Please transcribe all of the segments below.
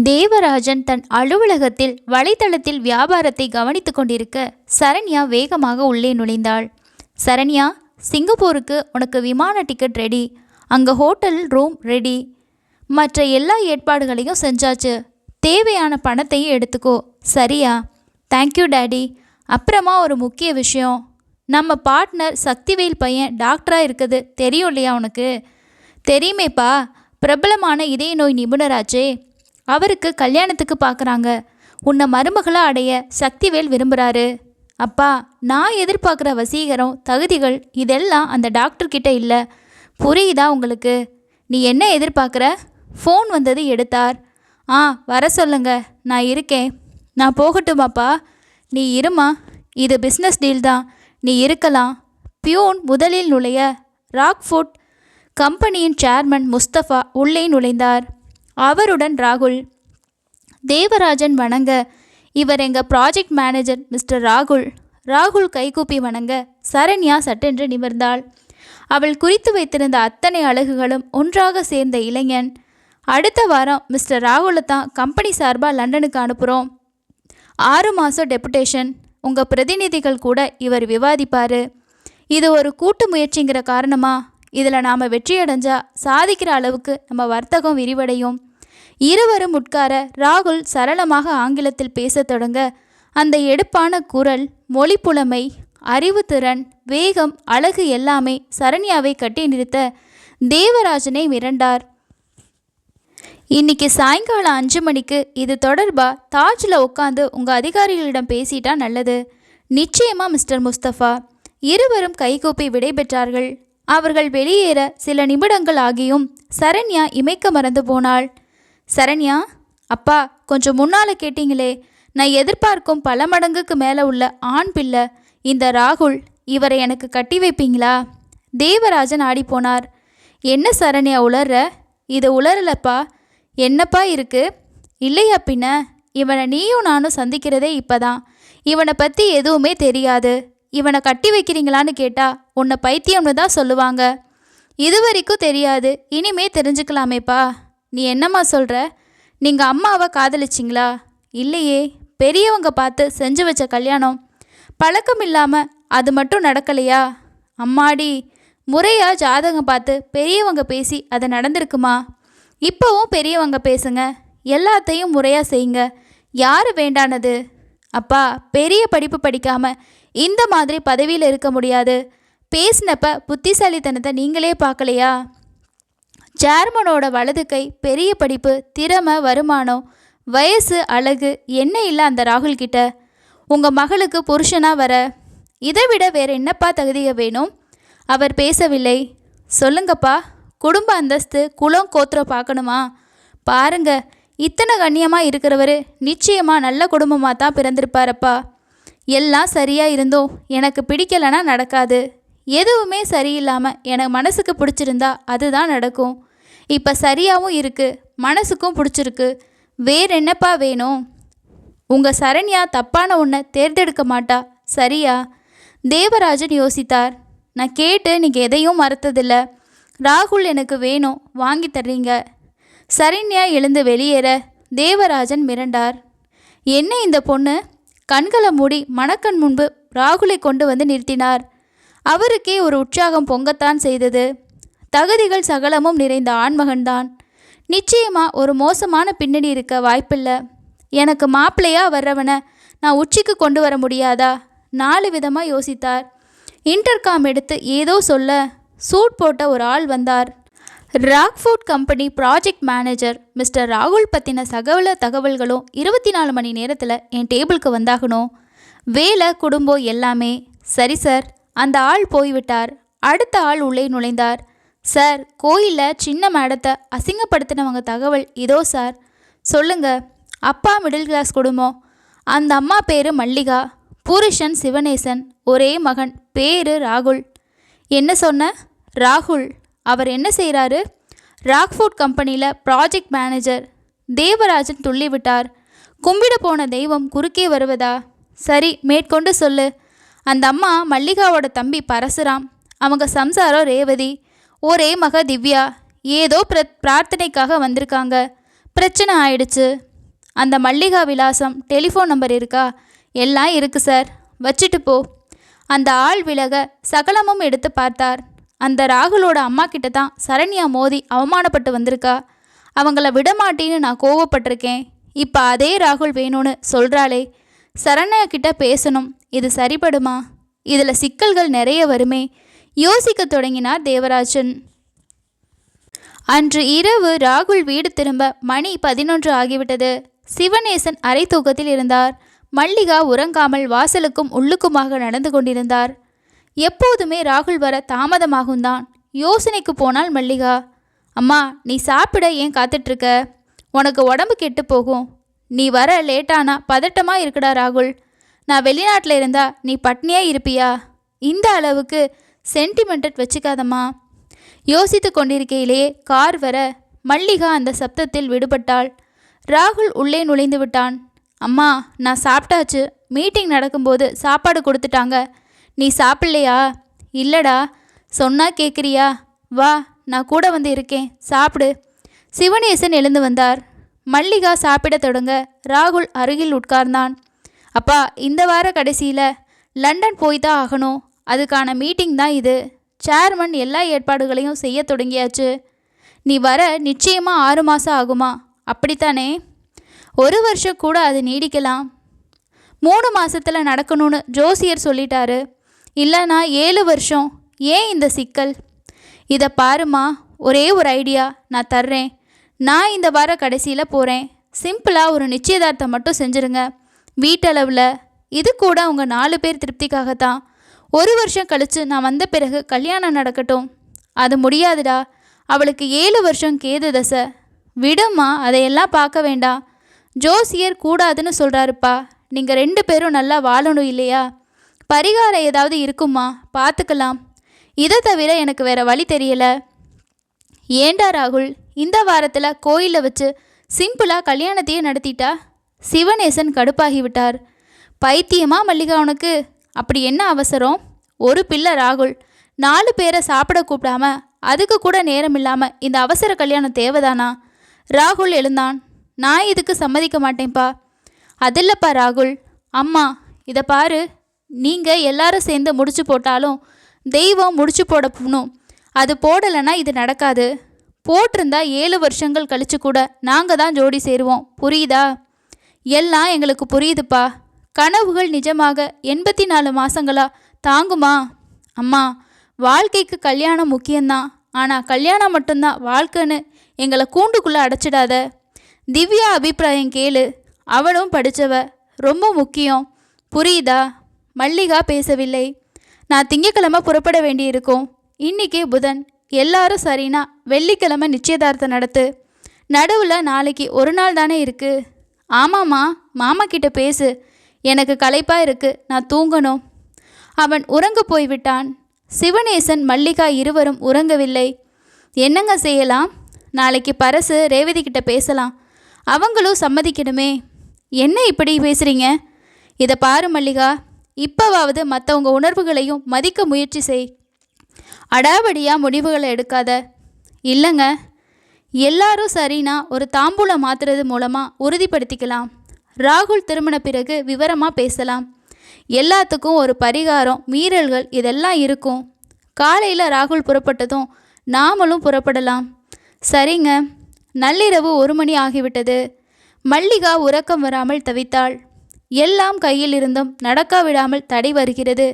தேவராஜன் தன் அலுவலகத்தில் வலைத்தளத்தில் வியாபாரத்தை கவனித்து கொண்டிருக்க சரண்யா வேகமாக உள்ளே நுழைந்தாள். சரண்யா சிங்கப்பூருக்கு உனக்கு விமான டிக்கெட் ரெடி. அங்கே ஹோட்டல் ரூம் ரெடி. மற்ற எல்லா ஏற்பாடுகளையும் செஞ்சாச்சு. தேவையான பணத்தையும் எடுத்துக்கோ. சரியா? தேங்க்யூ டேடி அப்புறமா ஒரு முக்கிய விஷயம். நம்ம பார்ட்னர் சக்திவேல் பையன் டாக்டராக இருக்குது. தெரியும் இல்லையா உனக்கு? தெரியுமேப்பா. பிரபலமான இதய நோய் நிபுணராச்சே. அவருக்கு கல்யாணத்துக்கு பார்க்குறாங்க உன்னை மருமகளாக அடைய சக்திவேல் விரும்புகிறாரு அப்பா நான் எதிர்பார்க்குற வசீகரம் தகுதிகள் இதெல்லாம் அந்த டாக்டர்கிட்ட இல்லை. புரியுதா உங்களுக்கு? நீ என்ன எதிர்பார்க்குற? ஃபோன் வந்தது எடுத்தார். ஆ வர சொல்லுங்க. நான் இருக்கேன். நான் போகட்டுமாப்பா நீ இருமா? இது பிஸ்னஸ் டீல் தான். நீ இருக்கலாம். பியூன் முதலில் நுழைய. ராக்ஃபுட் கம்பெனியின் சேர்மன் முஸ்தபா உள்ளே நுழைந்தார். அவருடன் ராகுல். தேவராஜன் வணங்க. இவர் எங்கள் ப்ராஜெக்ட் மேனேஜர் மிஸ்டர் ராகுல். ராகுல் கைகூப்பி வணங்க. சரண்யா சட்டென்று நிமிர்ந்தாள். அவள் குறித்து வைத்திருந்த அத்தனை அழகுகளும் ஒன்றாக சேர்ந்த இளைஞன். அடுத்த வாரம் மிஸ்டர் ராகுலை தான் கம்பெனி சார்பாக லண்டனுக்கு அனுப்புகிறோம் ஆறு மாதம் டெபுடேஷன் உங்கள் பிரதிநிதிகள் கூட இவர் விவாதிப்பார். இது ஒரு கூட்டு முயற்சிங்கிற காரணமா? இதில் நாம் வெற்றியடைஞ்சா சாதிக்கிற அளவுக்கு நம்ம வர்த்தகம் விரிவடையும். இருவரும் உட்கார ராகுல் சரளமாக ஆங்கிலத்தில் பேசத் தொடங்க அந்த எடுப்பான குரல் மொழிப்புலமை அறிவுத்திறன் வேகம் அழகு எல்லாமே சரண்யாவை கட்டி நிறுத்த தேவராஜனை மிரண்டார். இன்னைக்கு சாயங்காலம் அஞ்சு மணிக்கு இது தொடர்பாக தாஜில் உட்காந்து உங்கள் அதிகாரிகளிடம் பேசிட்டா நல்லது. நிச்சயமா மிஸ்டர் முஸ்தபா. இருவரும் கைகூப்பி விடைபெற்றார்கள். அவர்கள் வெளியேற சில நிமிடங்கள் ஆகியும் சரண்யா இமைக்க மறந்து போனாள். சரண்யா அப்பா கொஞ்சம் முன்னால் கேட்டீங்களே. நான் எதிர்பார்க்கும் பல மடங்குக்கு மேலே உள்ள ஆண் பிள்ளை இந்த ராகுல் இவரை எனக்கு கட்டி வைப்பீங்களா? தேவராஜன் ஆடிப்போனார் என்ன சரண்யா உளர்ற? இது உளரலப்பா என்னப்பா இருக்கு? இல்லையா பின்ன இவனை நீயும் நானும் சந்திக்கிறதே இப்போதான். இவனை பற்றி எதுவுமே தெரியாது. இவனை கட்டி வைக்கிறீங்களான்னு கேட்டா உன்னை பைத்தியம்னு தான் சொல்லுவாங்க. இது வரைக்கும் தெரியாது. இனிமே தெரிஞ்சுக்கலாமேப்பா. நீ என்னம்மா சொல்கிற நீங்கள் அம்மாவை காதலிச்சிங்களா? இல்லையே. பெரியவங்க பார்த்து செஞ்சு வச்ச கல்யாணம். பழக்கம் இல்லாமல் அது மட்டும் நடக்கலையா? அம்மாடி முறையாக ஜாதகம் பார்த்து பெரியவங்க பேசி அது நடந்திருக்குமா? இப்போவும் பெரியவங்க பேசுங்க. எல்லாத்தையும் முறையாக செய்யுங்க. யார் வேண்டானது? அப்பா பெரிய படிப்பு படிக்காமல் இந்த மாதிரி பதவியில் இருக்க முடியாது. பேசினப்ப புத்திசாலித்தனத்தை நீங்களே பார்க்கலையா? சேர்மனோட வலது கை பெரிய படிப்பு திறமை வருமானம் வயசு அழகு என்ன இல்லை அந்த ராகுல் கிட்ட? உங்கள் மகளுக்கு புருஷனாக வர. இதை விட வேறு என்னப்பா தகுதியை வேணும்? அவர் பேசவில்லை. சொல்லுங்கப்பா குடும்ப அந்தஸ்து குலம் கோத்திரம் பார்க்கணுமா? பாருங்க இத்தனை கண்ணியமாக இருக்கிறவர் நிச்சயமாக நல்ல குடும்பமாக தான் பிறந்திருப்பாரப்பா. எல்லாம் சரியாக இருந்தும் எனக்கு பிடிக்கலைன்னா நடக்காது. எதுவுமே சரியில்லாமல் எனக்கு மனசுக்கு பிடிச்சிருந்தா அதுதான் நடக்கும். இப்போ சரியாகவும் இருக்குது மனசுக்கும் பிடிச்சிருக்கு. வேற என்னப்பா வேணும்? உங்கள் சரண்யா தப்பான ஒன்றை தேர்ந்தெடுக்க மாட்டா சரியா? தேவராஜன் யோசித்தார். நான் கேட்டு நீங்கள் எதையும் மறுத்ததில்லை. ராகுல் எனக்கு வேணும் வாங்கி தர்றீங்க. சரண்யா எழுந்து வெளியேற தேவராஜன் மிரண்டார். என்ன இந்த பொண்ணு? கண்களை மூடி மணக்கண் முன்பு ராகுலை கொண்டு வந்து நிறுத்தினார். அவருக்கே ஒரு உற்சாகம் பொங்கத்தான் செய்தது. தகுதிகள் சகலமும் நிறைந்த ஆண்மகன்தான். நிச்சயமா ஒரு மோசமான பின்னணி இருக்க வாய்ப்பில்லை. எனக்கு மாப்பிள்ளையா வர்றவனை நான் உச்சிக்கு கொண்டு வர முடியாதா? நாலு விதமாக யோசித்தார். இன்டர்காம் எடுத்து ஏதோ சொல்ல சூட் போட்ட ஒரு ஆள் வந்தார். Rockfort company project manager mister ராகுல் பற்றின சகல தகவல்களும் இருபத்தி நாலு மணி நேரத்தில் என் டேபிளுக்கு வந்தாகணும் வேலை குடும்பம் எல்லாமே. சரி சார். அந்த ஆள் போய்விட்டார். அடுத்த ஆள் உள்ளே நுழைந்தார். சார் கோயிலில் சின்ன மேடத்தை அசிங்கப்படுத்தினவங்க தகவல் இதோ சார். சொல்லுங்க. அப்பா மிடில் கிளாஸ் குடும்பம். அந்த அம்மா பேர் மல்லிகா. புருஷன் சிவனேசன். ஒரே மகன். பேரு ராகுல். என்ன சொன்ன? ராகுல். அவர் என்ன செய்கிறாரு ராக்ஃபுட் கம்பெனியில் ப்ராஜெக்ட் மேனேஜர் தேவராஜன் துள்ளிவிட்டார் கும்பிட போன தெய்வம் குறுக்கே வருவதா? சரி மேற்கொண்டு சொல்லு. அந்த அம்மா மல்லிகாவோட தம்பி பரசுராம் அவங்க சம்சாரம் ரேவதி ஒரே மக திவ்யா ஏதோ பிர பிரார்த்தனைக்காக வந்திருக்காங்க. பிரச்சனை ஆயிடுச்சு. அந்த மல்லிகா விலாசம் டெலிஃபோன் நம்பர் இருக்கா? எல்லாம் இருக்கு சார். வச்சுட்டு போ. அந்த ஆள் விலக சகலமும் எடுத்து பார்த்தார். அந்த ராகுலோட அம்மா கிட்ட தான் சரண்யா மோதி அவமானப்பட்டு வந்திருக்கா. அவங்கள விடமாட்டேன்னு நான் கோவப்பட்டிருக்கேன். இப்போ அதே ராகுல் வேணும்னு சொல்கிறாளே சரண்யா கிட்ட பேசணும். இது சரிப்படுமா? இதில் சிக்கல்கள் நிறைய வருமே. யோசிக்க தொடங்கினார் தேவராஜன். அன்று இரவு ராகுல் வீடு திரும்ப மணி பதினொன்று ஆகிவிட்டது. சிவநேசன் அரை தூக்கத்தில் இருந்தார். மல்லிகா உறங்காமல் வாசலுக்கும் உள்ளுக்குமாக நடந்து கொண்டிருந்தார். எப்போதுமே ராகுல் வர தாமதமாகும் தான் யோசனைக்கு போனால் மல்லிகா. அம்மா நீ சாப்பிட ஏன் காத்துட்ருக்க? உனக்கு உடம்பு கெட்டு போகும். நீ வர லேட்டானா பதட்டமாக இருக்குடா ராகுல். நான் வெளிநாட்டில் இருந்தா நீ பட்னியாக இருப்பியா? இந்த அளவுக்கு சென்டிமெண்டட் வச்சுக்காதம்மா. யோசித்து கொண்டிருக்கையிலேயே கார் வர மல்லிகா அந்த சப்தத்தில் விடுபட்டாள். ராகுல் உள்ளே நுழைந்து விட்டான். அம்மா நான் சாப்பிட்டாச்சு. மீட்டிங் நடக்கும்போது சாப்பாடு கொடுத்துட்டாங்க. நீ சாப்பிட்லையா? இல்லடா. சொன்னா கேட்குறியா வா நான் கூட வந்து இருக்கேன். சாப்பிடு. சிவனேசன் எழுந்து வந்தார். மல்லிகா சாப்பிட தொடங்க ராகுல் அருகில் உட்கார்ந்தான். அப்பா இந்த வார கடைசியில் லண்டன் போய் தான் ஆகணும். அதுக்கான மீட்டிங் தான் இது. சேர்மன் எல்லா ஏற்பாடுகளையும் செய்ய தொடங்கியாச்சு. நீ வர நிச்சயமாக ஆறு மாதம் ஆகுமா? அப்படித்தானே? ஒரு வருஷம் கூட அது நீடிக்கலாம். மூணு மாதத்தில் நடக்கணும்னு ஜோசியர் சொல்லிட்டாரு. இல்லைனா ஏழு வருஷம் ஏன் இந்த சிக்கல்? இதை பாருமா ஒரே ஒரு ஐடியா நான் தர்றேன். நான் இந்த வார கடைசியில் போகிறேன் சிம்பிளாக ஒரு நிச்சயதார்த்தம் மட்டும் செஞ்சுருங்க. வீட்டளவில் இது கூட உங்கள் நாலு பேர் திருப்திக்காகத்தான். ஒரு வருஷம் கழித்து நான் வந்த பிறகு கல்யாணம் நடக்கட்டும். அது முடியாதுடா. அவளுக்கு ஏழு வருஷம் கேது தசை. விடுமா அதையெல்லாம் பார்க்க வேண்டாம். ஜோசியர் கூடாதுன்னு சொல்கிறாருப்பா நீங்கள் ரெண்டு பேரும் நல்லா வாழணும் இல்லையா? பரிகாரம் ஏதாவது இருக்குமா? பார்த்துக்கலாம். இதை தவிர எனக்கு வேற வழி தெரியல. ஏண்டா ராகுல்? இந்த வாரத்தில் கோயிலில் வச்சு சிம்பிளாக கல்யாணத்தையே நடத்திட்டா? சிவநேசன் கடுப்பாகிவிட்டார் பைத்தியமா மல்லிகா உனக்கு? அப்படி என்ன அவசரம்? ஒரு பிள்ளை ராகுல். நாலு பேரை சாப்பிட கூப்பிடாம அதுக்கு கூட நேரம் இல்லாமல் இந்த அவசர கல்யாணம் தேவைதானா? ராகுல் எழுந்தான். நான் இதுக்கு சம்மதிக்க மாட்டேன்ப்பா அதில்லப்பா ராகுல். அம்மா இதை பாரு. நீங்கள் எல்லாரும் சேர்ந்து முடிச்சு போட்டாலும் தெய்வம் முடிச்சு போடணும் அது போடலைன்னா இது நடக்காது. போட்டிருந்தா ஏழு வருஷங்கள் கழிச்சு கூட நாங்கள் தான் ஜோடி சேருவோம். புரியுதா? எல்லாம் எங்களுக்கு புரியுதுப்பா. கனவுகள் நிஜமாக எண்பத்தி நாலு மாதங்களா தாங்குமா? அம்மா வாழ்க்கைக்கு கல்யாணம் முக்கியம்தான். ஆனால் கல்யாணம் மட்டும்தான் வாழ்க்கைன்னு எங்களை கூண்டுக்குள்ளே அடைச்சிடாத. திவ்யா அபிப்பிராயம் கேளு. அவளும் படித்தவ ரொம்ப முக்கியம். புரியுதா? மல்லிகா பேசவில்லை. நான் திங்கக்கிழமை புறப்பட வேண்டியிருக்கும். இன்னைக்கு புதன். எல்லாரும் சரினா வெள்ளிக்கிழமை நிச்சயதார்த்தம் நடத்து. நடுவில் நாளைக்கு ஒரு நாள் தானே இருக்குது ஆமாம்மா மாமா கிட்ட பேசு. எனக்கு களைப்பாக இருக்குது நான் தூங்கணும். அவன் உறங்க போய்விட்டான். சிவனேசன் மல்லிகா இருவரும் உறங்கவில்லை. என்னங்க செய்யலாம்? நாளைக்கு பரசு ரேவதி கிட்ட பேசலாம். அவங்களும் சம்மதிக்கணுமே. என்ன இப்படி பேசுகிறீங்க இதை பாரு மல்லிகா. இப்போவாவது மற்றவங்க உணர்வுகளையும் மதிக்க முயற்சி செய். அடாவடியாக முடிவுகளை எடுக்காத. இல்லைங்க. எல்லாரும் சரினா ஒரு தாம்பூலம் மாத்துறது மூலமாக உறுதிப்படுத்திக்கலாம். ராகுல் திருமண பிறகு விவரமாக பேசலாம். எல்லாத்துக்கும் ஒரு பரிகாரம் மீறல்கள் இதெல்லாம் இருக்கும். காலையில் ராகுல் புறப்பட்டதும் நாமளும் புறப்படலாம். சரிங்க. நள்ளிரவு ஒரு மணி ஆகிவிட்டது. மல்லிகா உறக்கம் வராமல் தவித்தாள். எல்லாம் கையில் இருந்தும் நடக்க விடாமல் தடை வருகிறது.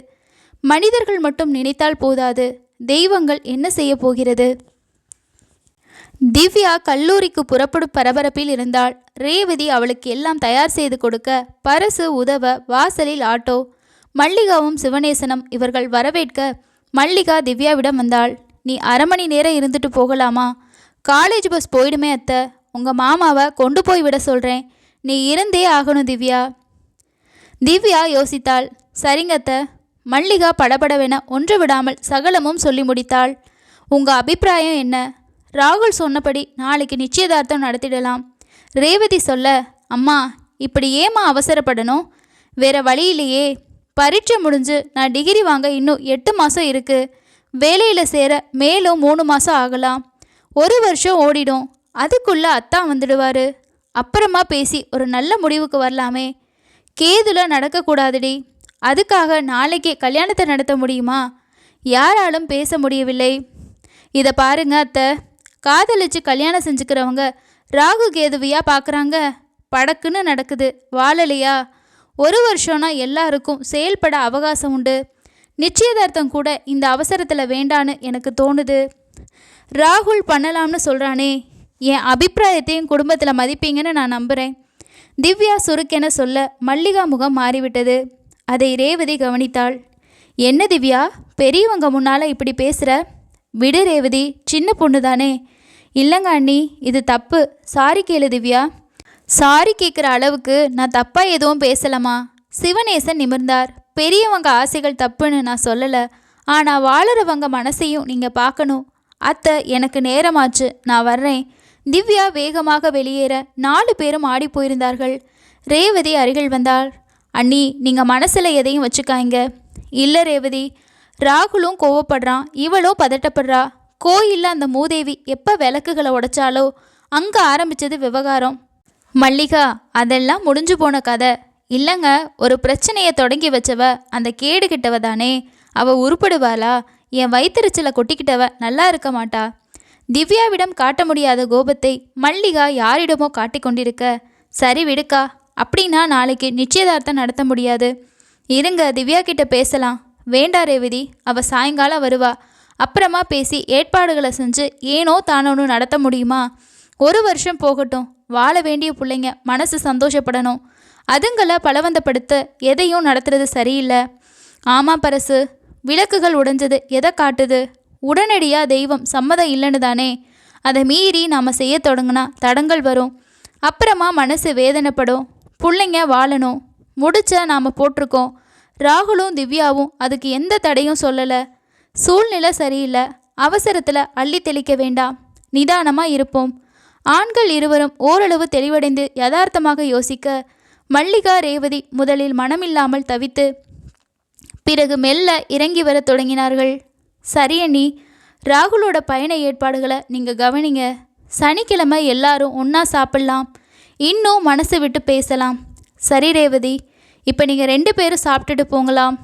மனிதர்கள் மட்டும் நினைத்தால் போதாது. தெய்வங்கள் என்ன செய்ய போகிறது? திவ்யா கல்லூரிக்கு புறப்படும் பரபரப்பில் இருந்தாள். ரேவதி அவளுக்கு எல்லாம் தயார் செய்து கொடுக்க பரசு உதவ வாசலில் ஆட்டோ மல்லிகாவும் சிவனேசனும் இவர்கள் வரவேற்க மல்லிகா திவ்யாவிடம் வந்தாள். நீ அரை மணி நேரம் இருந்துட்டு போகலாமா? காலேஜ் பஸ் போயிடுமே அத்தை. உங்கள் மாமாவை கொண்டு போய் விட சொல்கிறேன் நீ இருந்தே ஆகணும் திவ்யா. திவ்யா யோசித்தாள். சரிங்க அத்தை மல்லிகா படபடவென ஒன்று விடாமல் சகலமும் சொல்லி முடித்தாள். உங்க அபிப்பிராயம் என்ன? ராகுல் சொன்னபடி நாளைக்கு நிச்சயதார்த்தம் நடத்திடலாம். ரேவதி சொல்ல அம்மா இப்படி ஏமா அவசரப்படணும்? வேற வழியிலேயே. பரீட்சை முடிஞ்சு நான் டிகிரி வாங்க இன்னும் எட்டு மாதம் இருக்கு. வேலையில் சேர மேலும் மூணு மாதம் ஆகலாம். ஒரு வருஷம் ஓடிடும். அதுக்குள்ளே அத்தான் வந்துடுவாரு. அப்புறமா பேசி ஒரு நல்ல முடிவுக்கு வரலாமே. கேதுல நடக்கக்கூடாதுடி. அதுக்காக நாளைக்கே கல்யாணத்தை நடத்த முடியுமா? யாராலும் பேச முடியவில்லை. இதை பாருங்க அத்தை. காதலிச்சு கல்யாணம் செஞ்சுக்கிறவங்க ராகு கேதுவியா பார்க்குறாங்க படக்குன்னு நடக்குது. வாழலையா? ஒரு வருஷம்னா எல்லாருக்கும் செயல்பட அவகாசம் உண்டு. நிச்சயதார்த்தம் கூட இந்த அவசரத்தில் வேண்டான்னு எனக்கு தோணுது. ராகுல் பண்ணலாம்னு சொல்கிறானே என் அபிப்பிராயத்தையும் குடும்பத்தில் மதிப்பீங்கன்னு நான் நம்புகிறேன் திவ்யா சுருக்கென சொல்ல மல்லிகா முகம் மாறிவிட்டது. அதை ரேவதி கவனித்தாள். என்ன திவ்யா பெரியவங்க முன்னால் இப்படி பேசுகிற விடு ரேவதி சின்ன பொண்ணு தானே. இல்லைங்க அண்ணி இது தப்பு. சாரி கேளு திவ்யா. சாரி கேட்குற அளவுக்கு நான் தப்பாக எதுவும் பேசலாமா சிவநேசன் நிமிர்ந்தார். பெரியவங்க ஆசைகள் தப்புன்னு நான் சொல்லலை. ஆனால் வாழுறவங்க மனசையும் நீங்கள் பார்க்கணும். அத்தை எனக்கு நேரமாச்சு. நான் வர்றேன். திவ்யா வேகமாக வெளியேற நாலு பேரும் ஆடி போயிருந்தார்கள். ரேவதி அருகில் வந்தாள். அண்ணி நீங்கள் மனசில் எதையும் வச்சுக்காங்க இல்லை ரேவதி. ராகுலும் கோவப்படுறான். இவளும் பதட்டப்படுறா. கோயிலில் அந்த மூதேவி எப்போ விளக்குகளை உடைச்சாலோ அங்கே ஆரம்பிச்சது விவகாரம். மல்லிகா அதெல்லாம் முடிஞ்சு போன கதை. இல்லைங்க ஒரு பிரச்சனையை தொடங்கி வச்சவ அந்த கேடு கிட்டவ தானே. அவள் உருப்படுவாளா? என் வயிற்றுச்சலை கொட்டிக்கிட்டவ நல்லா இருக்க மாட்டா. திவ்யாவிடம் காட்ட முடியாத கோபத்தை மல்லிகா யாரிடமோ காட்டிக்கொண்டிருக்க சரி விடுக்கா அப்படின்னா நாளைக்கு நிச்சயதார்த்தம் நடத்த முடியாது. இருங்க திவ்யா கிட்ட பேசலாம். வேண்டா ரேவதி அவ சாயங்காலம் வருவா. அப்புறமா பேசி ஏற்பாடுகளை செஞ்சு ஏனோ தானோன்னு நடத்த முடியுமா? ஒரு வருஷம் போகட்டும். வாழ வேண்டிய பிள்ளைங்க மனசு சந்தோஷப்படணும். அதுங்களை பலவந்தப்படுத்த எதையும் நடத்துறது சரியில்லை. ஆமாம் பரசு விளக்குகள் உடைஞ்சது எதை காட்டுது? உடனடியாக தெய்வம் சம்மதம் இல்லைன்னு தானே? அதை மீறி நாம் செய்ய தொடங்கினா தடங்கள் வரும். அப்புறமா மனசு வேதனைப்படும். பிள்ளைங்க வாழணும். முடிச்சா நாம் போட்டிருக்கோம். ராகுலும் திவ்யாவும் அதுக்கு எந்த தடையும் சொல்லலை. சூழ்நிலை சரியில்லை. அவசரத்தில் அள்ளி தெளிக்க வேண்டாம். நிதானமாக இருப்போம். ஆண்கள் இருவரும் ஓரளவு தெளிவடைந்து யதார்த்தமாக யோசிக்க மல்லிகா ரேவதி முதலில் மனமில்லாமல் தவித்து பிறகு மெல்ல இறங்கி வரத் தொடங்கினார்கள். சரி அண்ணி ராகுலோட பயண ஏற்பாடுகளை நீங்கள் கவனிங்க. சனிக்கிழமை எல்லாரும் ஒன்றா சாப்பிட்லாம். இன்னும் மனசு விட்டு பேசலாம். சரி ரேவதி இப்போ நீங்கள் ரெண்டு பேரும் சாப்பிட்டுட்டு போங்களாம்